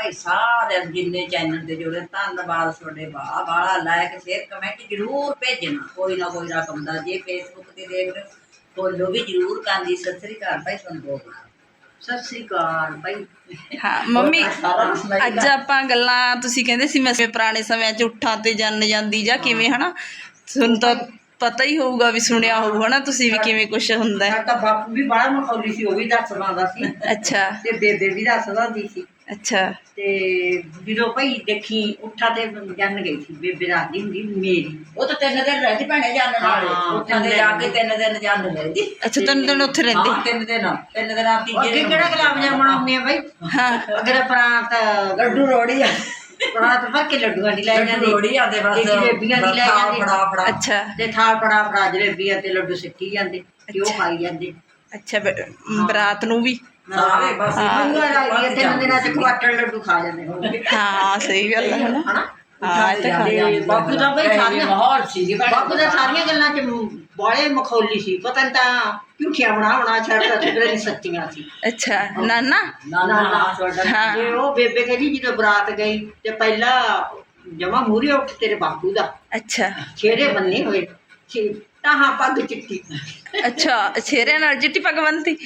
ਭਾਈ ਸਾਰੇ ਜਿੰਨੇ ਚੈਨਲ ਤੇ ਜੁੜੇ ਧੰਨਵਾਦ ਤੁਹਾਡੇ ਵਾਹ ਵਾਲਾ ਲਾਇਕ ਸ਼ੇਅਰ ਕਮੈਂਟ ਜ਼ਰੂਰ ਭੇਜਣਾ। ਕੋਈ ਨਾ ਕੋਈ ਰਕਮ ਦਾ ਜੇ ਫੇਸਬੁੱਕ ਤੇ ਦੇਖ ਰਹੇ ਫੋਲੋ ਵੀ ਜ਼ਰੂਰ ਕਰਨੀ। ਸਤਿ ਸ੍ਰੀ ਅਕਾਲ ਭਾਈ ਸਤਿ ਸ੍ਰੀ ਅਕਾਲ ਭਾਈ। ਹਾਂ ਮੰਮੀ ਕੁਛ ਅੱਜ ਆਪਾਂ ਗੱਲਾਂ ਤੁਸੀਂ ਕਹਿੰਦੇ ਸੀ ਮੈਂ ਪੁਰਾਣੇ ਸਮਿਆਂ 'ਚ ਉੱਠਾਂ ਤੇ ਜੰਨ ਜਾਂਦੀ ਜਾਂ ਕਿਵੇਂ ਹਨਾ? ਤੁਹਾਨੂੰ ਤਾਂ ਪਤਾ ਹੀ ਹੋਊਗਾ ਵੀ ਸੁਣਿਆ ਹੋਊ ਹਨਾ? ਤੁਸੀਂ ਵੀ ਕਿਵੇਂ ਕੁਝ ਹੁੰਦਾ ਹੈ। ਸਾਡਾ ਬਾਪੂ ਵੀ ਬੜਾ ਮਖੌਲੀ ਸੀ ਉਹ ਵੀ ਦੱਸਦਾ ਦਾ ਸੀ। ਅੱਛਾ। ਤੇ ਬੇਬੇ ਵੀ ਦੱਸਦਾ ਹੁੰਦੀ ਸੀ। ਅੱਛਾ। ਤੇ ਜਦੋਂ ਭਾਈ ਦੇਖੀ ਉੱਠਾ ਤੇ ਜੰਨ ਗਈ ਸੀ ਬੇਬੇ ਦੱਸਦੀ ਹੁੰਦੀ ਮੇਰੀ। ਉਹ ਤਾਂ ਤਿੰਨ ਦਿਨ ਰਹਿੰਦੀ ਭੈਣੇ ਜਾਣ ਨਾਲ। ਹਾਂ, ਉੱਥਾਂ ਦੇ ਜਾ ਕੇ ਤਿੰਨ ਦਿਨ ਜਾਣ ਲੈਂਦੀ ਅੱਛਾ ਤਿੰਨ ਦਿਨ ਉੱਥੇ ਰਹਿੰਦੇ? ਹਾਂ ਤਿੰਨ ਦਿਨ ਤਿੰਨ ਦਿਨ ਆ ਅੱਗੇ ਤੀਜੇ ਕਿਹੜਾ ਗੁਲਾਬ ਜਾਮਣ ਆਉਂਦੇ ਆ ਭਾਈ ਹਾਂ। ਅਗਰ ਪ੍ਰਾਂਤ ਲੱਡੂ ਰੋੜੀ ਆ। ਪ੍ਰਾਂਤ ਭਰ ਕੇ ਲੱਡੂਆਂ ਦੀ ਲੈ ਲੱਡੂ ਜਾਂਦੇ। ਰੋੜੀ ਆਂਦੇ ਬਸ ਤੇ ਜਲੇਬੀਆਂ ਦੀ ਲੈ ਫੜਾ ਜਾਂਦੇ। ਫੜਾ ਫੜਾ। ਅੱਛਾ। ਤੇ ਥਾਲ ਫੜਾ ਫੜਾ ਜਲੇਬੀਆਂ ਤੇ ਲੱਡੂ ਸਿੱਟੀ ਜਾਂਦੇ। ਤੇ ਉਹ। ਖਾਈ ਜਾਂਦੇ। ਅੱਛਾ ਬ- ਬਰਾਤ ਨੂੰ ਵੀ? ਸਾਰੇ ਬਸ ਹਾਂ। ਮੰਗਾ ਲਾਈ ਤਿੰਨ ਦਿਨਾਂ ਚ ਕੁਆਟਰ ਲੱਡੂ ਖਾ ਜਾਂਦੇ ਹੋਣਗੇ। ਹਾਂ ਸਹੀ ਗੱਲ ਹੈ ਹਨਾ ਹਨਾ? ਹਾਂ ਇਹ ਤਾਂ ਖਾ ਤੇ ਬਾਪੂ ਦਾ ਬਈ ਸਾਰੀਆਂ ਮਾਹੌਲ ਸੀ ਬਾਪੂ ਦਾ ਸਾਰੀਆਂ ਗੱਲਾਂ ਚ ਬਾਲੇ ਮਖੌਲੀ ਸੀ। ਪਤਾ ਨੀ ਤਾਂ ਝੂਠੀਆਂ ਬਣਾ ਬਣਾ ਛੱਡਦਾ ਸੀ ਫਿਰ ਸੱਚੀਆਂ ਸੀ। ਅੱਛਾ ਨਾਨਾ? ਨਾ ਨਾ ਨਾ ਤੁਹਾਡਾ ਹਾਂ। ਤੇ ਉਹ ਬੇਬੇ ਕਹਿੰਦੀ ਜਦੋਂ ਬਰਾਤ ਗਈ ਤੇ ਪਹਿਲਾਂ ਜਮਾ ਮੂਰੇ ਉੱਠ ਤੇਰੇ ਬਾਪੂ ਦਾ। ਅੱਛਾ। ਛੇੜੇ ਬੰਨੇ ਹੋਏ। ਛੇ ਤਾਹਾਂ ਪੱਗ ਚਿੱਟੀ। ਅੱਛਾ ਛੇਰਿਆਂ ਨਾਲ ਚਿੱਟੀ ਪੱਗ ਬੰਨਤੀ?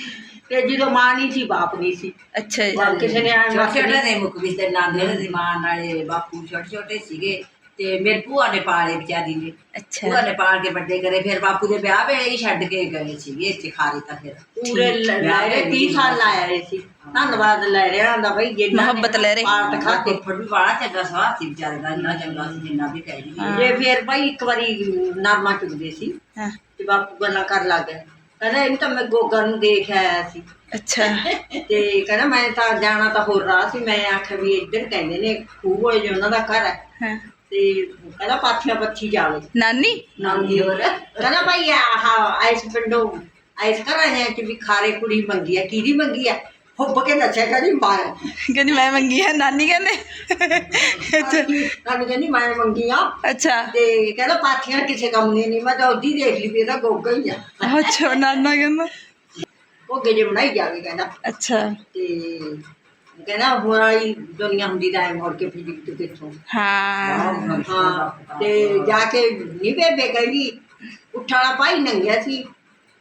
ਤੇ ਜਦੋਂ ਮਾਂ ਨਹੀਂ ਸੀ ਬਾਪ ਨਹੀਂ ਸੀ। ਅੱਛਾ ਜੀ। ਵੱਲ ਕਿਸੇ ਨੇ ਆਣ ਛੋਟੇ ਛੋਟੇ ਦੇ ਮੁੱਕ ਵੀ ਤੇ ਨਾਨੇ ਦੇ ਮਾਂ ਨਾਲੇ ਬਾਪੂ ਛੋਟੇ ਛੋਟੇ ਸੀਗੇ ਤੇ ਮੇਰੇ ਭੂਆ ਨੇ ਪਾਲੇ ਵਿਚਾਰੀ ਨੇ। ਅੱਛਾ। ਭੂਆ ਨੇ ਪਾਲ ਕੇ ਵੱਡੇ ਕਰੇ ਫਿਰ ਬਾਪੂ ਦੇ ਵਿਆਹ ਵੇਲੇ ਹੀ ਛੱਡ ਕੇ ਗਏ ਸੀਗੇ ਇੱਥੇ ਖਾਰੇ ਤਾਂ ਫਿਰ। ਪੂਰੇ ਲੈ ਰਹੇ 30 ਸਾਲ ਲਾਇਆ ਰਹੇ ਸੀ। ਧੰਨਵਾਦ ਲੈ ਰਿਹਾ ਹੁੰਦਾ ਬਈ ਜਿੰਨਾ ਨੇ ਮੁਹੱਬਤ ਲੈ ਰਹੇ। ਪਾਰਟ ਖਾਤੇ ਫੁੱਫੜ ਵੀ ਬੜਾ ਚੰਗਾ ਸਵਾਹ ਸੀ ਵਿਚਾਰੇ ਦਾ ਇੰਨਾ ਚੰਗਾ ਸੀ ਜਿੰਨਾ ਵੀ ਕਹਿ ਜੀ ਹਾਂ। ਜੇ ਫੇਰ ਭਾਈ ਇੱਕ ਵਾਰੀ ਨਰਮਾ ਚੁਗਦੇ ਸੀ ਹਾਂ। ਤੇ ਬਾਪੂ ਗੱਲਾਂ ਕਰ ਲੱਗ ਗਿਆ ਕਹਿੰਦਾ ਇਹਨੂੰ ਤਾਂ ਮੈਂ ਗੋਗਾ ਨੂੰ ਦੇਖ ਆਇਆ ਸੀ। ਅੱਛਾ। ਤੇ ਕਹਿੰਦਾ ਮੈਂ ਤਾਂ ਜਾਣਾ ਤਾਂ ਹੋਰ ਰਾਹ ਸੀ ਮੈਂ ਆਖਿਆ ਵੀ ਇੱਧਰ ਕਹਿੰਦੇ ਨੇ ਖੂਹ ਕੋਲੇ ਜੇ ਉਹਨਾਂ ਦਾ ਘਰ ਹੈ। ਹਾਂ। ਤੇ ਕਹਿੰਦਾ ਪਾਥੀਆਂ ਪੱਛੀ ਜਾਵੇ ਨਾਨੀ? ਨਾਨੀ ਹੋਰ। ਕਹਿੰਦਾ ਭਾਈ ਆਹ ਇਸ ਪਿੰਡੋਂ ਇਸ ਘਰਾਂ ਨੇ ਕਿ ਵੀ ਖਾਰੇ ਕੁੜੀ ਮੰਗੀ ਆ ਕਿਹਦੀ ਮੰਗੀ ਆ? ਹੁੱਬ ਕੇ ਦੱਸਿਆ ਕਹਿੰਦੀ ਮਾਰ। ਕਹਿੰਦੀ ਮੈਂ ਮੰਗੀ ਆ। ਨਾਨੀ ਕਹਿੰਦੇ ਕਹਿੰਦੀ ਕਹਿੰਦੀ ਮੈਂ ਮੰਗੀ ਆ। ਅੱਛਾ। ਤੇ ਕਹਿੰਦਾ ਪਾਥੀਆਂ ਕਿਸੇ ਕੰਮ ਦੀਆਂ ਨਹੀਂ ਮੈਂ ਤਾਂ ਉਹਦੀ ਦੇਖ ਲਈ ਵੀ ਇਹਦਾ ਗੋਗਾ ਹੀ ਆ। ਅੱਛਾ ਨਾਨਾ ਕਹਿੰਦਾ। ਉਹ ਜੇ ਬਣਾਈ ਜਾਵੇ ਕਹਿੰਦਾ। ਅੱਛਾ। ਤੇ ਕਹਿੰਦਾ ਵਾਲੀ ਦੁਨੀਆ ਹੁੰਦੀ ਐ ਮੁੜ ਕੇ ਫਿਰ ਤੂੰ ਕਿੱਥੋਂ? ਹਾਂ। ਹਾਂ ਤੇ ਜਾ ਕੇ ਨਹੀਂ ਬੇਬੇ ਕਹਿੰਦੀ ਉੱਠ ਵਾਲਾ ਭਾਈ ਨੰਗਿਆ ਸੀ।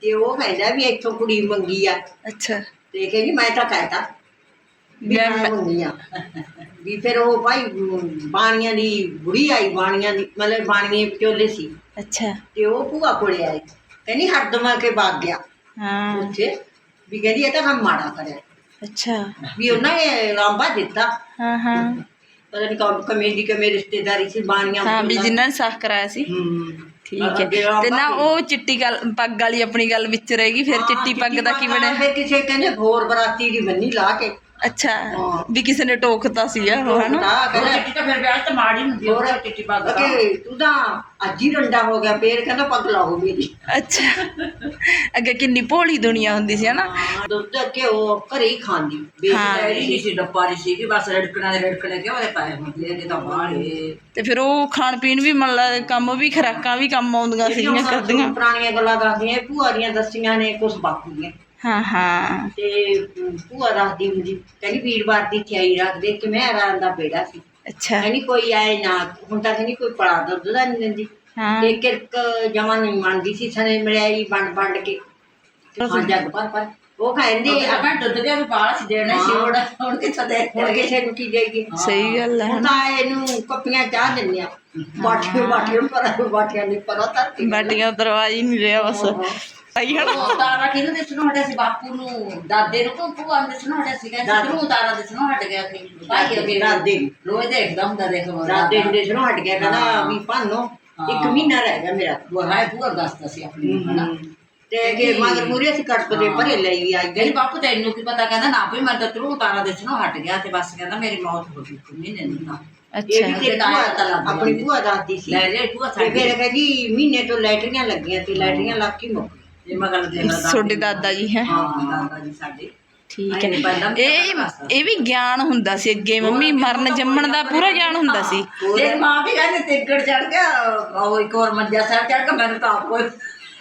ਤੇ ਉਹ ਕਹਿੰਦਾ ਵੀ ਇੱਥੋਂ ਕੁੜੀ ਮੰਗੀ ਆ। ਅੱਛਾ। ਤੇ ਕਹਿੰਦੀ ਮੈਂ ਤਾਂ ਕਹਿਤਾ ਵੀ ਮੈਂ- ਮੈਂ ਮੰਗੀ ਆ। ਵੀ ਫਿਰ ਉਹ ਭਾਈ ਬਾਣੀਆਂ ਦੀ ਬੁੜੀ ਆਈ ਬਾਣੀਆਂ ਦੀ ਮਤਲਬ ਬਾਣੀਆਂ ਵਿਚੋਲੇ ਸੀ। ਅੱਛਾ। ਤੇ ਉਹ ਭੂਆ ਕੋਲੇ ਆਏ ਕਹਿੰਦੀ ਹਰਦਮਾ ਕੇ ਵਗ ਗਿਆ। ਹਾਂ। ਉੱਥੇ ਵੀ ਕਹਿੰਦੀ ਇਹ ਤਾਂ ਹਮ ਮਾੜਾ ਕਰਿਆ। ਅੱਛਾ। ਵੀ ਉਹਨਾਂ ਨੇ ਲਾਂਬਾ ਦਿੱਤਾ। ਹਾਂ ਹਾਂ। ਪਤਾ ਨਹੀਂ ਕੌਣ ਕਮੇ ਦੀ ਕਮੇ ਰਿਸ਼ਤੇਦਾਰੀ ਸੀ ਬਾਣੀਆਂ ਹਾਂ ਵੀ ਵਿਚੋਲਾ। ਜਿਨ੍ਹਾਂ ਨੇ ਸਾਖ ਕਰਾਇਆ ਸੀ। ਹੂੰ। ਠੀਕ ਹੈ। ਤੇ ਨਾ ਉਹ ਚਿੱਟੀ ਗੱਲ ਪੱਗ ਵਾਲੀ ਆਪਣੀ ਗੱਲ ਵਿੱਚ ਰਹੇਗੀ ਫਿਰ ਹਾਂ, ਚਿੱਟੀ ਪੱਗ ਦਾ ਕੀ ਬਣਿਆ? ਫਿਰ ਕਿਸੇ ਕਹਿੰਦੇ ਹੋਰ ਬਰਾਤੀ ਦੀ ਬੰਨੀ ਲਾ ਕੇ। ਅੱਛਾ। ਵੀ ਕਿਸੇ ਨੇ ਟੋਕਤਾ ਸੀ ਉਹ ਹਨਾ? ਤਾਂ ਕਹਿੰਦਾ ਤਾਂ ਫਿਰ ਵਿਆਹ ਤੇ ਮਾੜੀ ਹੁੰਦੀ ਹੋਰ ਚਿੱਟੀ ਪੱਗ ਦਾ ਕਿ ਤੂੰ। ਤਾਂ ਅੱਜ ਹੀ ਰੰਡਾ ਹੋ ਗਿਆ ਫੇਰ ਕਹਿੰਦਾ ਪੱਗ ਲਾਓ ਮੇਰੀ ਅੱਛਾ। ਅੱਗੇ ਕਿੰਨੀ ਭੋਲੀ ਦੁਨੀਆ ਹੁੰਦੀ ਸੀ ਹਨਾ? ਦੁੱਧ ਘਿਓ ਘਰੇ ਹੀ ਖਾਂਦੀ ਹਾਂ। ਵੇਚਦਾ ਨਹੀਂ ਸੀ ਡੱਪਾ ਨਹੀਂ ਸੀ ਕਿ ਬਸ ਰੜਕਣਾ ਦੇ ਰੜਕਣੇ ਕਿਉਂ ਦੇ ਪਾਏ ਹੁੰਦੇ ਨੇ ਤਾਂ ਬਾਹਲੇ ਤੇ ਫਿਰ ਉਹ ਖਾਣ ਪੀਣ ਵੀ ਮੰਨ ਲਾ ਕੰਮ ਵੀ ਖਰਾਕਾਂ ਵੀ ਕੰਮ ਆਉਂਦੀਆਂ ਸੀਗੀਆਂ ਕਰਦੀਆਂ। ਪੁਰਾਣੀਆਂ ਗੱਲਾਂ ਦੱਸਦੀਆਂ ਇਹ ਭੂਆ ਦੀਆਂ ਦੱਸੀਆਂ ਨੇ ਕੁਛ ਬਾਪੂ ਦੀਆਂ। ਹਾਂ ਹਾਂ। ਤੇ ਭੂਆ ਦੱਸਦੀ ਹੁੰਦੀ ਕਹਿੰਦੀ ਵੀਰਵਾਰ ਦੀ ਥਿਆਈ ਰੱਖਦੇ ਕਿ ਮੈਂ ਆਰਾਮ ਦਾ ਬੇੜਾ ਸੀ। ਅੱਛਾ। ਕਹਿੰਦੀ ਕੋਈ ਆਏ ਨਾ ਹੁਣ ਤਾਂ ਕਹਿੰਦੀ ਕੋਈ ਪੜਾ ਦੁੱਧ ਦਾ ਨਹੀਂ ਦਿੰਦੀ। ਹਾਂ। ਤੇ ਕਿਰਕ ਜਮਾ ਨਹੀਂ ਮੰਨਦੀ ਸੀ ਸਨੇ ਮਿਲਿਆਈ ਵੰਡ ਵੰਡ ਕੇ। ਹਾਂ। ਜੱਗ ਪਰ ਪਰ ਉਹ ਕਹਿੰਦੇ ਆਪਾਂ ਦੁੱਧ ਦੇ ਵੀ ਬਾਹਰ ਸੀ ਦੇਣਾ ਸੀ ਹੁਣ ਹੁਣ ਕਿੱਥੇ ਦੇ ਹੁਣ ਕਿਸੇ ਨੂੰ ਕੀ ਦੇਗੀ ਸਹੀ ਗੱਲ ਹੈ ਹੁਣ ਤਾਂ ਇਹਨੂੰ ਕੱਪੀਆਂ ਚਾਹ ਦਿੰਦੇ ਆ। ਬਾਟੀਆਂ ਬਾਟੀਆਂ ਪਰ ਬਾਟੀਆਂ ਨਹੀਂ ਪਰ ਧਰਤੀ ਬਾਟੀਆਂ ਦਰਵਾਜ਼ੇ ਨਹੀਂ ਰਿਹਾ ਬਸ। ਆਈ ਹਨਾ ਉਹ ਤਾਰਾ ਕਿਹਨੂੰ ਦਿਸਣੋਂ ਹਟਿਆ ਸੀ? ਬਾਪੂ ਨੂੰ ਦਾਦੇ ਨੂੰ ਕਿ ਭੂਆ ਨੂੰ ਦਿਸਣੋਂ ਹਟਿਆ ਸੀ ਕਹਿੰਦੇ ਦਾਦੇ। ਤੂੰ ਤਾਰਾ ਦਿਸਣੋਂ ਹਟ ਗਿਆ ਸੀ ਭਾਈ ਅੱਗੇ ਦਾਦੇ ਨੂੰ। ਰੋਜ਼ ਦੇਖਦਾ ਹੁੰਦਾ ਦੇਖ ਰਾਤੇ ਹੁੰਦੇ ਸੁਣੋ ਹਟ ਗਿਆ ਕਹਿੰਦਾ ਹਾਂ। ਵੀ ਭਾਨੋ ਇੱਕ ਹਾਂ। ਮਹੀਨਾ ਰਹਿ ਗਿਆ ਮੇਰਾ। ਉਹ ਹੈ ਭੂਆ ਦੱਸਦਾ ਸੀ ਆਪਣੀ ਨੂੰ, ਹਨਾ? ਤੇ ਕਿ ਮਗਰ ਮੂਰੇ ਅਸੀਂ ਕਟਪ ਦੇ ਭਰੇ ਲਈ ਆਈ। ਕਹਿੰਦੀ ਬਾਪੂ ਤੈਨੂੰ ਕੀ ਪਤਾ? ਕਹਿੰਦਾ ਨਾ ਵੀ ਮੈਂ ਤਾਂ ਤਰੂ ਤਾਰਾ ਦਿਸਣੋਂ ਹਟ ਗਿਆ ਤੇ ਬਸ ਕਹਿੰਦਾ ਮੇਰੀ ਮੌਤ ਹੋ ਗਈ ਕੋਈ ਮਹੀਨੇ ਨਹੀਂ ਨਾ। ਇਹ ਵੀ ਅੱਛਾ ਤੇਰੀ ਭੂਆ ਆਪਣੀ ਭੂਆ ਦੱਸਦੀ ਸੀ। ਲੈ ਲੈ ਭੂਆ ਤੇ ਸਾਡੀ। ਫਿਰ ਕਹਿੰਦੀ ਮਹੀਨੇ ਤੋਂ ਲੈਟਰੀਆਂ ਲੱਗੀਆਂ ਤੇ ਲੈਟਰੀਆਂ ਲੱਗ ਕੇ ਮੁੱਕ ਇਹ ਮਗਲ ਦੇ ਤੁਹਾਡੇ ਦਾਦਾ ਜੀ ਹੈ? ਹਾਂ ਦਾਦਾ ਜੀ ਸਾਡੇ। ਠੀਕ ਪਹਿਲਾਂ ਹੈ। ਵੀ ਇਹ। ਇਹ ਵੀ ਗਿਆਨ ਹੁੰਦਾ ਸੀ ਅੱਗੇ ਮੰਮੀ ਮਰਨ ਜੰਮਣ ਦਾ ਪੂਰਾ ਗਿਆਨ ਹੁੰਦਾ ਸੀ। ਤੇ ਮਾਂ ਵੀ ਕਹਿੰਦੀ ਤਿੱਗੜ ਚੜ ਗਿਆ ਉਹ ਇੱਕ ਵਾਰ ਮੰਜਾ ਸਾਹਿਬ ਚੜ ਕੇ ਮੈਨੂੰ ਤਾਂ ਆਪ ਕੋਈ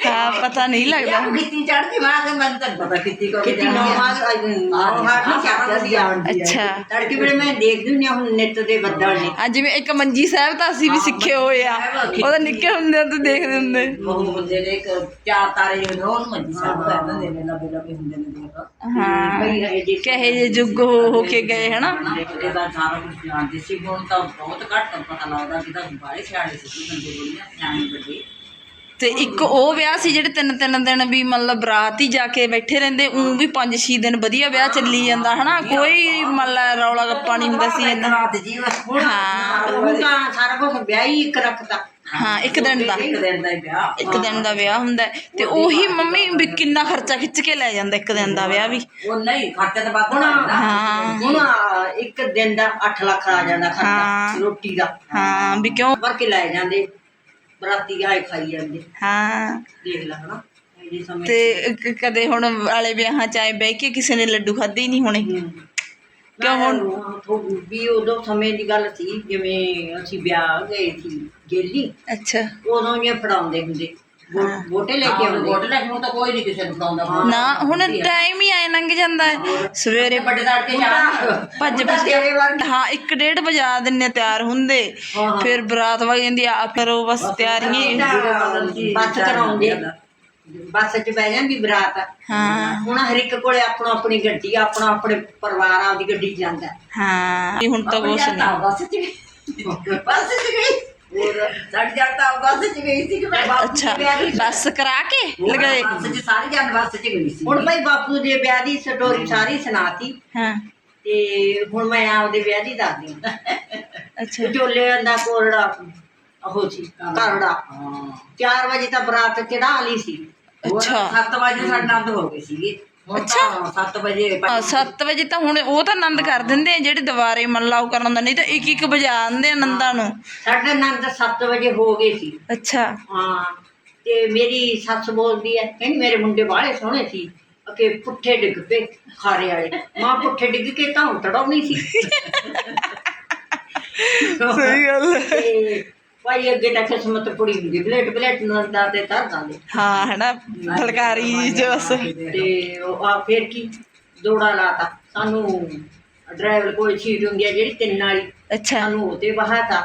ਹਾਂ ਪਤਾ ਨਹੀਂ ਲੱਗਦਾ। ਕਿੱਤੀ ਚੜ ਕੇ ਮਾਂ ਕੇ ਮੈਨੂੰ ਪਤਾ ਕਿੱਤੀ ਕੋ ਕਿਤੇ ਨੌ ਮਾਸ ਨੌ ਹਾਰ ਨਹੀਂ ਚੱਕਦਾ ਸੀ ਅੱਛਾ। ਤੜਕੇ ਵੇਲੇ ਮੈਂ ਦੇਖਦੀ ਹੁੰਦੀ ਹਾਂ ਹੁਣ ਨਿੱਤ ਦੇ ਬੱਦਲ ਨੇ। ਆ ਜਿਵੇਂ ਇੱਕ ਮੰਜੀ ਸਾਹਿਬ ਤਾਂ ਅਸੀਂ ਵੀ ਸਿੱਖੇ ਹੋਏ ਆ। ਉਹਦਾ ਨਿੱਕੇ ਹੁੰਦੇ ਤੋਂ ਦੇਖਦੇ ਹੁੰਦੇ। ਉਹ ਹੁੰਦੇ ਨੇ ਇੱਕ ਚਾਰ ਤਾਰੇ ਜਿਹੜੇ ਉਹਨੂੰ ਮੰਜੀ ਸਾਹਿਬ ਕਹਿੰਦੇ ਨੇ ਲੱਭੇ ਲੱਭੇ ਹੁੰਦੇ ਨੇ ਦੇਖ। ਹਾਂ। ਭਈ ਇਹ ਜੇ ਕਹੇ ਜੇ ਜੁਗ ਹੋ ਕੇ ਗਏ ਹਨਾ? ਉਹਦੇ ਦਾ ਸਾਰਾ ਕੁਝ ਜਾਣਦੇ ਸੀ ਹੁਣ ਤਾਂ ਬਹੁਤ ਘੱਟ ਪਤਾ ਲੱਗਦਾ ਕਿ ਤਾਂ ਬਾਰੇ ਸਿਆਣੇ ਸੀ ਬੰਦੇ ਬੋਲੀਆਂ ਸਿਆਣੇ ਵੱਡੇ। ਤੇ ਇੱਕ ਉਹ ਵਿਆਹ ਸੀ ਜਿਹੜੇ ਤਿੰਨ ਤਿੰਨ ਦਿਨ ਵੀ ਮਤਲਬ ਬਰਾਤ ਹੀ ਜਾ ਕੇ ਬੈਠੇ ਰਹਿੰਦੇ ਉਂ ਵੀ ਪੰਜ ਛੇ ਦਿਨ ਵਧੀਆ ਵਿਆਹ ਚੱਲੀ ਜਾਂਦਾ ਹਨਾ? ਕੋਈ ਮਤਲਬ ਰੌਲਾ ਗੱਪਾ ਨਹੀਂ ਹੁੰਦਾ ਸੀ ਇੰਨਾ। ਰਾਤ ਜੀ ਹਾਂ। ਹੁਣ ਤਾਂ ਸਾਰਾ ਕੁਝ ਵਿਆਹ ਹੀ ਇੱਕ ਰੱਖਤਾ। ਹਾਂ ਇੱਕ ਦਿਨ ਦਾ। ਇੱਕ ਦਿਨ ਦਾ ਵਿਆਹ। ਇੱਕ ਦਿਨ ਦਾ ਵਿਆਹ ਹੁੰਦਾ। ਤੇ ਉਹੀ ਮੰਮੀ ਵੀ ਕਿੰਨਾ ਖਰਚਾ ਖਿੱਚ ਕੇ ਲੈ ਜਾਂਦਾ ਇੱਕ ਦਿਨ ਦਾ ਵਿਆਹ ਵੀ। ਉਹ ਨਹੀਂ ਖਰਚਾ ਤਾਂ ਵੱਧ ਹੁਣ ਲੱਗਦਾ ਹਾਂ। ਹੁਣ ਇੱਕ ਦਿਨ ਦਾ 8 ਲੱਖ ਆ ਜਾਂਦਾ। ਖਰਚਾ ਰੋਟੀ ਦਾ। ਹਾਂ ਵੀ ਕਿਉਂ? ਭਰ ਕੇ ਲੈ ਜਾਂਦੇ। ਬਰਾਤੀ ਆਏ ਖਾਈ ਜਾਂਦੇ। ਹਾਂ। ਦੇਖ ਲੈ ਹਨਾ ਇਹ ਸਮੇਂ ਤੇ ਕ- ਕਦੇ ਹੁਣ ਵਾਲੇ ਵਿਆਹਾਂ ਚ ਆਏ ਬਹਿ ਕੇ ਕਿਸੇ ਨੇ ਲੱਡੂ ਖਾਦੇ ਹੀ ਨਹੀਂ ਹੋਣੇ। ਕਿਉਂ ਹੁਣ? ਵੀ ਉਦੋਂ ਸਮੇਂ ਦੀ ਗੱਲ ਸੀ ਜਿਵੇਂ ਅਸੀਂ ਵਿਆਹ ਗਏ ਸੀ ਗੇਲੀ ਅੱਛਾ। ਉਦੋਂ ਜੇ ਫੜਾਉਂਦੇ ਹੁੰਦੇ। ਵੋਟੇ ਲੈ ਕੇ ਆਉਂਦੇ। ਗੋਟ ਲੈ ਕੇ ਹੁਣ ਤਾਂ ਕੋਈ ਨਹੀਂ ਕਿਸੇ ਨੂੰ ਹੁਣ ਟਾਈਮ ਹੀ ਆਏ ਲੰਘ ਜਾਂਦਾ ਹੈ। ਸਵੇਰੇ ਵੱਡੇ ਦਾੜ ਕੇ ਜਾਣਾ। ਭੱਜ ਭੱਜ ਹਾਂ ਇੱਕ ਡੇਢ ਵਜਾ ਦਿੰਨੇ ਤਿਆਰ ਹੁੰਦੇ। ਫਿਰ ਬਰਾਤ ਵਗ ਜਾਂਦੀ ਆ ਫਿਰ ਉਹ ਬਸ ਤਿਆਰੀਆਂ ਹੀ- ਬੱਸ ਕਰਾਉਂਦੇ ਬੱਸ 'ਚ ਬਹਿ ਜਾਂਦੀ ਬਰਾਤ। ਹਾਂ। ਹੁਣ ਹਰ ਇੱਕ ਕੋਲੇ ਆਪਣਾ ਆਪਣੀ ਗੱਡੀ ਆ, ਆਪਣਾ ਆਪਣੇ ਪਰਿਵਾਰ ਆਪਦੀ ਗੱਡੀ 'ਚ ਜਾਂਦਾ। ਹਾਂ ਹੁਣ ਤਾਂ ਕੁਛ ਨਹੀਂ। ਬੱਸ ਚ ਬੱਸ ਚ ਗਈ ਸਾਡੀ ਜਾਂਦਾ ਬੱਸ ਚ ਗਈ ਸੀ ਕਿ ਮੈਂ ਬਾਪੂ ਅੱਛਾ ਦੇ ਵਿਆਹ ਦੀ ਬੱਸ ਕਰਾ ਕੇ ਲਗਾਏ ਬੱਸ ਚ ਸਾਰੀ ਜਾਨ ਬੱਸ ਚ ਗਈ ਸੀ। ਹੁਣ ਭਾਈ ਬਾਪੂ ਦੇ ਵਿਆਹ ਦੀ ਸਟੋਰੀ ਸਾਰੀ ਸੁਣਾਤੀ। ਹਾਂ। ਤੇ ਹੁਣ ਮੈਂ ਆਪਦੇ ਵਿਆਹ ਦੀ ਦੱਸਦੀ ਹਾਂ। ਅੱਛਾ। ਝੋਲੇ ਦਾ ਕੋਰੜਾ ਉਹ ਸੀ ਕਰੜਾ ਹਾਂ। 4 ਵਜੇ ਤਾਂ ਬਰਾਤ ਚੜਾ ਲਈ ਸੀ। ਅੱਛਾ। 7 ਵਜੇ ਸਾਡੇ ਨੰਦ ਹੋ ਗਏ ਸੀਗੇ। ਤਾਂ 7 ਵਜੇ 7 ਵਜੇ ਤਾਂ ਹੁਣ ਉਹ ਤਾਂ ਆਨੰਦ ਕਰ ਦਿੰਦੇ ਆ ਜਿਹੜੇ ਦੁਬਾਰੇ ਮੰਨ ਲਾਓ ਕਰਨ ਹੁੰਦਾ ਨਹੀਂ ਤਾਂ ਇੱਕ ਇੱਕ ਵਜਾ ਦਿੰਦੇ ਆ ਆਨੰਦਾਂ ਨੂੰ। ਸਾਡੇ ਨੰਦ 7 ਵਜੇ ਹੋ ਗਏ ਸੀ। ਅੱਛਾ। ਹਾਂ ਤੇ ਮੇਰੀ ਸੱਸ ਬੋਲਦੀ ਹੈ ਕਹਿੰਦੀ ਮੇਰੇ ਮੁੰਡੇ ਬਾਹਲੇ ਸੋਹਣੇ ਸੀ ਅਕੇ ਪੁੱਠੇ ਡਿੱਗ ਪਏ ਖਾਰੇ ਵਾਲੇ। ਮਾਂ ਪੁੱਠੇ ਡਿੱਗ ਕੇ ਤਾਂ ਉਤੜਾਉਣੀ ਸੀ। ਸਹੀ ਗੱਲ ਤੇ ਭਾਈ ਅੱਗੇ ਤਾਂ ਕਿਸਮਤ ਪੁੜੀ ਹੁੰਦੀ ਬਲੇਟ ਬਲੇਟ ਨੰਦਾ ਤੇ ਤਰ ਦਾਂਦੇ ਹਾਂ ਹੈਨਾ? ਫਲਕਾਰੀ ਚ ਬਸ ਤੇ ਉਹ ਆ ਫੇਰ ਕੀ? ਦੌੜਾ ਲਾਤਾ। ਸਾਨੂੰ ਡਰਾਈਵਰ ਕੋਲ ਸੀਟ ਹੁੰਦੀ ਹੈ ਜਿਹੜੀ ਤਿੰਨ ਵਾਲੀ ਅੱਛਾ। ਸਾਨੂੰ ਉਹਤੇ ਬਹਾਤਾ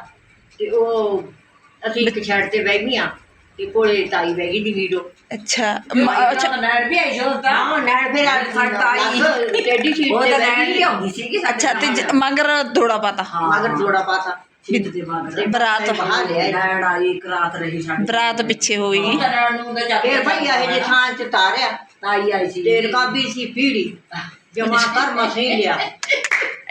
ਤੇ ਉਹ ਅਸੀਂ ਇੱਕ ਛੱਡ ਤੇ ਬਹਿ ਗਈਆਂ ਤੇ ਕੋਲੇ ਤਾਈ ਬਹਿ ਗਈ ਦੀ ਵੀਡੋ ਅੱਛਾ। ਮ- ਅੱਛਾ। ਅੱਛਾ ਨੈਣ ਵੀ ਆਈ ਸੀ ਉਹ ਤਾਂ ਹਾਂ ਨਾਲ ਫਿਰ ਆ ਸਾਡੀ ਤਾਈ ਟੇਡੀ ਸੀਟ ਉਹ ਤੇ ਤਾਂ ਬਹਿ ਨੈਣ ਗਈ। ਵੀ ਆਉਂਦੀ ਸੀਗੀ ਸਾਡੇ ਅੱਛਾ ਤੇ ਜ- ਮਗਰ ਥੋੜਾ ਪਤਾ। ਮਗਰ ਥੋੜਾ ਪਾਤਾ। ਦੇ ਬਰਾਤ ਬਹਾ ਲਿਆ ਨੈਣ ਆਈ ਇੱਕ ਰਾਤ ਰਹੀ ਸਾਡੀ ਬਰਾਤ ਪਿੱਛੇ ਹੋਈ ਉਹ ਤਾਂ ਨੈਣ ਨੂੰ ਤਾਂ ਜਾ ਕੇ ਫਿਰ ਭਾਈ ਇਹ ਜੇ ਥਾਂ ਚ ਤਾਰਿਆ ਤਾਈ ਆਈ ਸੀ ਤੇ ਰਕਾਬੀ ਸੀ ਪੀੜੀ। ਜਮਾ ਕਰ ਮਸੀਂ ਲਿਆ।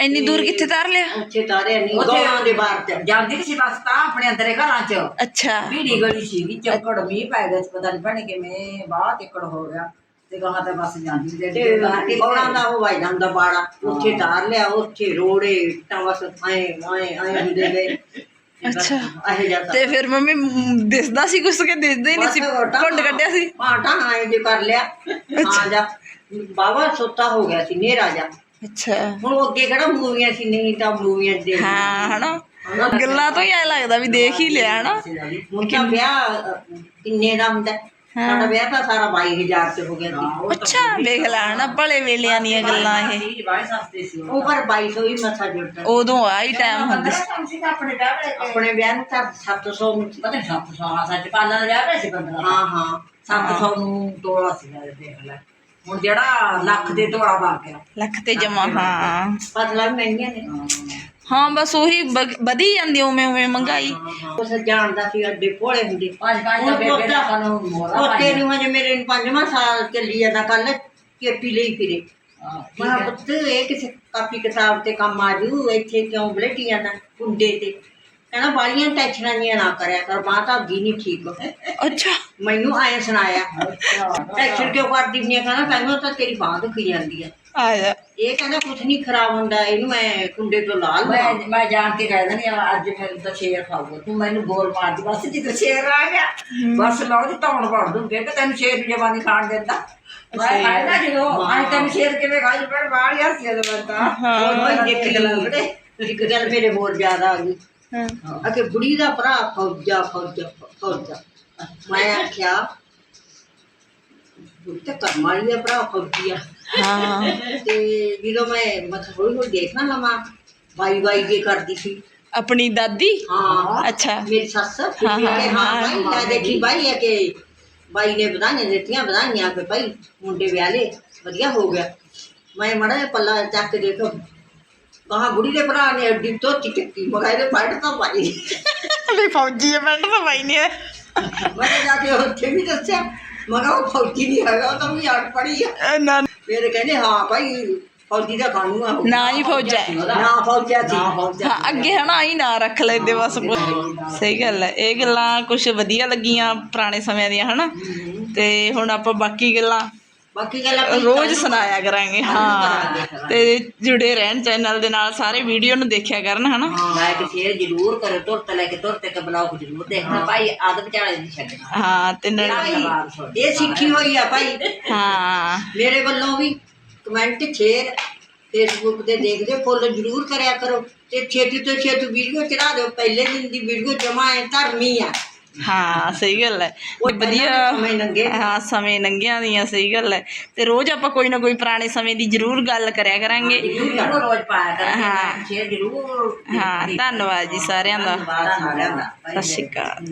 ਇੰਨੀ ਦੂਰ ਕਿੱਥੇ ਤਾਰ ਲਿਆ? ਉੱਥੇ ਤਾਰਿਆ ਨਹੀਂ ਉੱਥੇ- ਗਾਉਂ ਦੇ ਬਾਹਰ ਤੇ ਜਾਂਦੀ ਸੀ ਬਸ ਤਾਂ ਆਪਣੇ ਅੰਦਰੇ ਘਰਾਂ ਚ। ਅੱਛਾ। ਭੀੜੀ ਗਲੀ ਸੀਗੀ ਚੱਕੜ ਮੀਂਹ ਪੈ ਗਿਆ ਸੀ ਪਤਾ ਨਹੀਂ ਭੈਣੇ ਕਿਵੇਂ ਬਾਹਰ ਟਿੱਕੜ ਹੋ ਗਿਆ। ਤੇ ਗਾਹਾਂ ਤੇ ਬਸ ਜਾਂਦੀ ਤੇ ਗਾਉਂ ਦਾ ਉਹ ਵਾਈ ਜਾਂਦਾ ਬਾੜਾ ਉੱਥੇ ਤਾਰ ਲਿਆ ਉੱਥੇ ਰੋੜੇ ਤਾਂ ਬਸ ਐ ਐ ਐ ਹੁੰਦੇ ਗਏ। ਅੱਛਾ। ਇਹ ਜਾਂਦਾ ਤੇ। ਫਿਰ ਮੰਮੀ ਮ, ਦਿਸਦਾ ਸੀ ਕੁਛ ਕਿ ਦਿਸਦਾ ਹੀ ਨਹੀਂ ਸੀ ਘੁੰਡ ਕੱਢਿਆ ਸੀ? ਆਟਾ ਆਏ ਜੇ ਕਰ ਲਿਆ। ਆ ਜਾ। ਬਾਬਾ ਸੁੱਤਾ ਹੋ ਗਿਆ ਸੀ ਨੇਰਾ ਜਾ। ਅੱਛਾ। ਹੁਣ ਉਹ ਅੱਗੇ ਕਿਹੜਾ ਮੂਵੀਆਂ ਸੀ ਨਹੀਂ ਤਾਂ ਮੂਵੀਆਂ ਦੇ ਹਾਂ ਹਨਾ? ਗੱਲਾਂ ਤੋਂ ਹੀ ਐ ਲੱਗਦਾ ਵੀ ਦੇਖ ਹੀ ਲਿਆ ਹਨਾ? ਹੁਣ ਤਾਂ ਵਿਆਹ ਅ, ਕਿੰਨੇ ਦਾ ਹੁੰਦਾ? ਹੈ? ਸਾਡਾ ਵਿਆਹ ਤਾਂ ਸਾਰਾ 22000 ਚ ਹੋ ਗਿਆ ਸੀ। ਅੱਛਾ ਵੇਖ ਲੈ ਹਨਾ ਭਲੇ ਵੇਲਿਆਂ ਦੀਆਂ ਗੱਲਾਂ ਇਹ। ਸੀ ਬਾਈ ਸਸਤੇ ਸੀ ਉਹ ਪਰ 2200 ਹੀ ਮਸਾ ਜੁੜਦਾ ਉਦੋਂ ਆਈ ਟਾਈਮ ਹੁੰਦੇ। ਸੀ ਸੀ ਆਪਣੇ ਵਿਆਹ ਵੇਲੇ ਤੇ। ਆਪਣੇ ਵਿਆਹ ਨੂੰ ਤਾਂ 700 ਨੂੰ ਸੀ। ਪਤਾ ਨਹੀਂ 700 ਆ ਸੱਚ ਪਾਲਣ ਦਾ ਵਿਆਹ ਵੇਲੇ ਸੀ 15 ਹਾਂ ਹਾਂ 700 ਨੂੰ ਤੋਲਾ ਸੀ ਦੇਖ ਲੈ। ਹੁਣ ਜਿਹੜਾ ਲੱਖ ਦੇ ਤੋਲਾ ਬਣ ਗਿਆ। ਲੱਖ ਤੇ ਜਮਾ ਹਾਂ। ਪਤਲਾ ਵੀ ਮਹਿੰਗੀਆਂ ਨੇ। ਹਾਂ ਬਸ ਉਹੀ ਵ- ਵਧੀ ਜਾਂਦੀ ਉਵੇਂ ਉਵੇਂ ਮਹਿੰਗਾਈ। ਉਸ ਜਾਣਦਾ ਸੀ ਅੱਡੇ ਭੋਲੇ ਹੁੰਦੇ। ਪੰਜ ਪੰਜ ਦਾ ਬੇਬੇ ਦਾ ਸਾਨੂੰ ਮੋਰਾ ਪੋਤੇ ਨੂੰ ਹਜੇ ਮੇਰੇ ਨੂੰ ਪੰਜਵਾਂ ਸਾਲ ਚੱਲੀ ਜਾਂਦਾ ਕੱਲ ਕੇਪੀ ਲਈ ਫਿਰੇ। ਮੈਂ ਕਿਹਾ, ਪੁੱਤ ਇਹ ਕਿਸੇ ਕਾਪੀ ਕਿਤਾਬ ਤੇ ਕੰਮ ਆ ਜੂ ਇੱਥੇ ਕਿਉਂ ਬਲੇਟੀ ਜਾਂਦਾ ਕੁੰਡੇ ਤੇ? ਕਹਿੰਦਾ ਬਾਲੀਆਂ ਟੈਨਸ਼ਨਾਂ ਜੀਆਂ ਨਾ ਕਰਿਆ ਕਰ ਬਾਹ ਤਾਂ ਅੱਗੀ ਨਹੀਂ ਠੀਕ। ਅੱਛਾ। ਮੈਨੂੰ ਆਏ ਸੁਣਾਇਆ। ਟੈਨਸ਼ਨ ਕਿਉਂ ਕਰਦੀ ਨਹੀਂ ਕਹਿੰਦਾ ਤਾਂ ਤੇਰੀ ਬਾਹ ਦੁਖੀ ਜਾਂਦੀ ਹੈ ਆ ਜਾ ਇਹ ਕਹਿੰਦਾ ਕੁਝ ਨਹੀਂ ਖਰਾਬ ਹੁੰਦਾ ਇਹਨੂੰ ਮੈਂ ਕੁੰਡੇ ਤੋਂ ਲਾ ਮੈਂ ਲਵਾਂ ਮੈਂ ਜਾਣ ਕੇ ਕਹਿ ਦਿੰਦੀ ਆ ਅੱਜ ਫਿਰ ਤਾਂ ਸ਼ੇਰ ਖਾਊਗਾ। ਤੂੰ ਮੈਨੂੰ ਗੋਲ ਮਾਰਦੀ ਬਸ ਜਿੱਦ ਸ਼ੇਰ ਆ ਗਿਆ। ਬਸ ਮੈਂ ਉਹਦੀ ਧੌਣ ਵੜ ਦੂੰਗੇ ਕਿ ਤੈਨੂੰ ਸ਼ੇਰ ਦੀ ਜਵਾਨੀ ਖਾਣ ਦਿੰਦਾ ਮੈਂ ਕਹਿੰਦਾ ਜਦੋਂ ਆਏ ਤੈਨੂੰ ਸ਼ੇਰ ਕਿਵੇਂ ਖਾਈ ਪਰ ਬਾਹਰ ਯਾਰ ਸੀ ਜਦੋਂ ਬੰਦਾ ਹੋਰ ਭਾਈ ਦੇਖ ਲੈ ਇੱਕ ਗੱਲ ਮੇਰੇ ਹੋਰ ਜ਼ਿਆਦਾ ਆ ਗਈ। ਹਾਂ। ਅਕੇ ਬੁੜੀ ਦਾ ਭਰਾ ਫੌਜਾ ਫੌਜਾ ਫੌਜਾ। ਮੈਂ ਆਖਿਆ ਉਹ ਤਾਂ ਕਰਮ ਵਾਲੀ ਆ ਭਰਾ ਫੌਜੀ ਆ। ਹਾਂ। ਤੇ ਜਦੋਂ ਮੈਂ ਮਤਲਬ ਹੌਲੀ ਹੌਲੀ ਦੇਖਣਾ ਲਵਾਂ ਬਾਈ ਬਾਈ ਜੇ ਕਰਦੀ ਸੀ। ਆਪਣੀ ਦਾਦੀ? ਹਾਂ। ਅੱਛਾ। ਮੇਰੀ ਸੱਸ। ਹਾਂ, ਹਾਂ ਹਾਂ, ਲੈ ਦੇਖੀ ਬਾਈ ਹੈ ਕਿ। ਬਾਈ ਨੇ ਵਧਾਈਆਂ ਦਿੱਤੀਆਂ ਵਧਾਈਆਂ ਕਿ ਭਾਈ ਮੁੰਡੇ ਵਿਆਹਲੇ ਵਧੀਆ ਹੋ ਗਿਆ। ਮੈਂ ਮੜਾ ਪੱਲਾ ਚੱਕ ਕੇ ਦੇਖੋ ਕਹਾ ਬੁੜੀ ਦੇ ਭਰਾ ਨੇ ਅੱਡੀ ਤੋਂ ਚਿੱਟੀ ਮਗਾ ਇਹਦੇ ਫੜ ਤਾਂ ਭਾਈ ਵੀ ਫੌਜੀ ਹੈ ਪਿੰਡ ਤਾਂ ਬਾਈ ਨੇ ਮੈਂ ਤਾਂ ਜਾ ਕੇ ਉੱਥੇ ਵੀ ਦੱਸਿਆ ਮਗਾ ਉਹ ਫੌਜੀ ਨਹੀਂ ਹੈਗਾ ਉਹ ਤਾਂ ਵੀ ਅੜ ਪੜੀ ਆ। ਨਾ ਕਹਿੰਦੇ ਹਾਂ ਭਾਈ ਫੌਜੀ ਦਾ ਕਾਨੂੰਨ ਆ। ਉਹ। ਨਾ ਹੀ ਫੌਜਾ। ਹੈ। ਨਾ ਫੌਜਾ ਸੀ। ਹਾਂ ਅੱਗੇ ਹਨਾ ਆਈ ਨਾ ਰੱਖ ਲੈਂਦੇ ਬਸ। ਸਹੀ ਗੱਲ ਹੈ। ਇਹ ਗੱਲਾਂ ਕੁਝ ਵਧੀਆ ਲੱਗੀਆਂ ਪੁਰਾਣੇ ਸਮਿਆਂ ਦੀਆਂ ਹਨਾ। ਤੇ ਹੁਣ ਆਪਾਂ ਬਾਕੀ ਗੱਲਾਂ ਬਾਕੀ ਗੱਲ ਆਪਣੀ ਰੋਜ਼ ਸੁਣਾਇਆ ਕਰਾਂਗੇ ਹਾਂ। ਤੇ ਜੁੜੇ ਰਹਿਣ ਚੈਨਲ ਦੇ ਨਾਲ ਸਾਰੇ ਵੀਡੀਓ ਨੂੰ ਦੇਖਿਆ ਕਰਨ ਹਨਾ? ਲਾਇਕ ਸ਼ੇਅਰ ਜ਼ਰੂਰ ਕਰੋ ਤੁਰਤ ਲੈ ਕੇ ਤੁਰਤ ਇੱਕ ਬਲੌਗ ਜ਼ਰੂਰ ਦੇਖਣਾ। ਭਾਈ ਆਦਤ ਵਿਚਾਲੇ ਨਹੀਂ ਛੱਡਣਾ ਹਾਂ ਤੇ ਨਾਲ। ਇਹ ਸਿੱਖੀ ਹੋਈ ਆ ਭਾਈ। ਹਾਂ। ਮੇਰੇ ਵੱਲੋਂ ਵੀ ਕਮੈਂਟ ਸ਼ੇਅਰ ਫੇਸਬੁੱਕ ਤੇ ਦੇਖਦੇ ਫੋਲੋ ਜ਼ਰੂਰ ਕਰਿਆ ਕਰੋ। ਤੇ ਛੇਤੀ ਤੋਂ ਛੇਤੀ ਵੀਡੀਓ ਚੜਾ ਦਿਓ। ਪਹਿਲੇ ਦਿਨ ਦੀ ਵੀਡੀਓ ਜਮਾ ਹੈ ਧਰਮੀ ਆ। ਹਾਂ ਸਹੀ ਗੱਲ ਹੈ। ਉਹ ਵਧੀਆ ਸਮੇਂ ਲੰਘੇ। ਹਾਂ ਸਮੇਂ ਲੰਘਿਆਂ ਦੀਆਂ ਸਹੀ ਗੱਲ ਹੈ। ਤੇ ਰੋਜ਼ ਆਪਾਂ ਕੋਈ ਨਾ ਕੋਈ ਪੁਰਾਣੇ ਸਮੇਂ ਦੀ ਜ਼ਰੂਰ ਗੱਲ ਕਰਿਆ ਕਰਾਂਗੇ। ਜ਼ਰੂਰ ਰੋਜ਼ ਪਾਇਆ ਕਰਾਂਗੇ। ਹਾਂ। ਸ਼ੇਅਰ ਜ਼ਰੂਰ ਹਾਂ ਧੰਨਵਾਦ ਜੀ ਸਾਰਿਆਂ ਦਾ। ਧੰਨਵਾਦ ਸਾਰਿਆਂ ਦਾ। ਸਤਿ ਸ਼੍ਰੀ ਅਕਾਲ।